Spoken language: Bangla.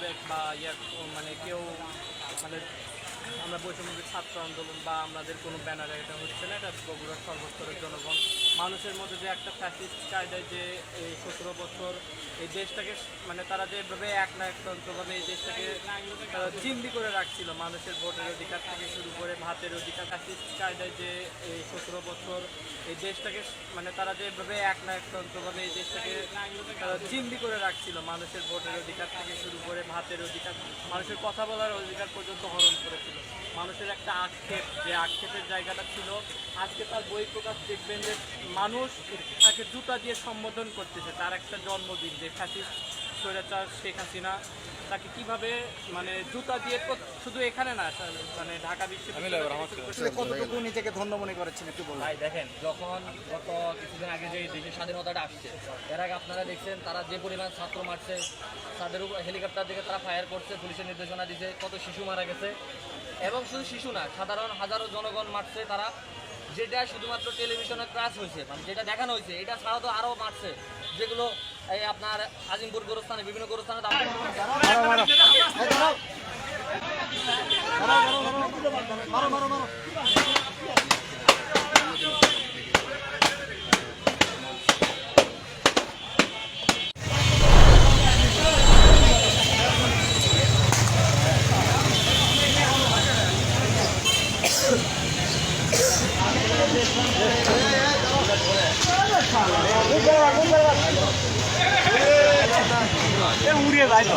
মোতাবেক বা ইয়ে মানে কেউ মানে আমরা বৈষম্যবিক ছাত্র আন্দোলন বা আমাদের কোনো ব্যানারে এটা হচ্ছে না, এটা বগুড়ার সর্বস্তরের জনগণ। মানুষের মধ্যে যে একটা ফ্যাসিস্ট চাহিদা যে এই সতেরো বছর এই দেশটাকে মানে তারা যেভাবে এক না একতন্ত্রভাবে এই দেশটাকে জিম্মি করে রাখছিল মানুষের ভোটের অধিকার থেকে শুরু করে ভাতের অধিকার ফ্যাসিস্ট চাহিদায় যে এই সতেরো বছর এই দেশটাকে মানে তারা যেভাবে এক না একতন্ত্রভাবে এই দেশটাকে জিম্মি করে রাখছিল মানুষের ভোটের অধিকার থেকে শুরু করে ভাতের অধিকার, মানুষের কথা বলার অধিকার পর্যন্ত করেছিল মানুষের একটা আক্ষেপ, যে আক্ষেপের জায়গাটা ছিল। আজকে তার বই প্রকাশ দেখবেন যে মানুষ তাকে জুতা দিয়ে সম্বোধন করতেছে, তার একটা জন্মদিন, যে ফ্যাসিস্ট স্বৈরাচার শেখ হাসিনা তাকে কীভাবে মানে জুতা দিয়ে শুধু এখানে না মানে ঢাকা বিশ্ববিদ্যালয় কতটুকু নিজেকে ধন্য মনে করেছেন একটু বলুন। ভাই দেখেন যখন গত কিছুদিন আগে যে দেশের স্বাধীনতাটা আসছে এর আগে আপনারা দেখছেন তারা যে পরিমাণ ছাত্র মারছে তাদের উপর হেলিকপ্টার থেকে তারা ফায়ার করছে পুলিশের নির্দেশনা দিছে কত শিশু মারা গেছে। এবং শুধু শিশু না সাধারণ হাজারো জনগণ মারছে তারা যেটা শুধুমাত্র টেলিভিশনে ক্রাশ হয়েছে মানে যেটা দেখানো হয়েছে এটা ছাড়াও তো আরও মারছে যেগুলো এই আপনার আজিমপুর গোরস্থানে বিভিন্ন গোরস্থানে দাম উড়িয়ে যায় তো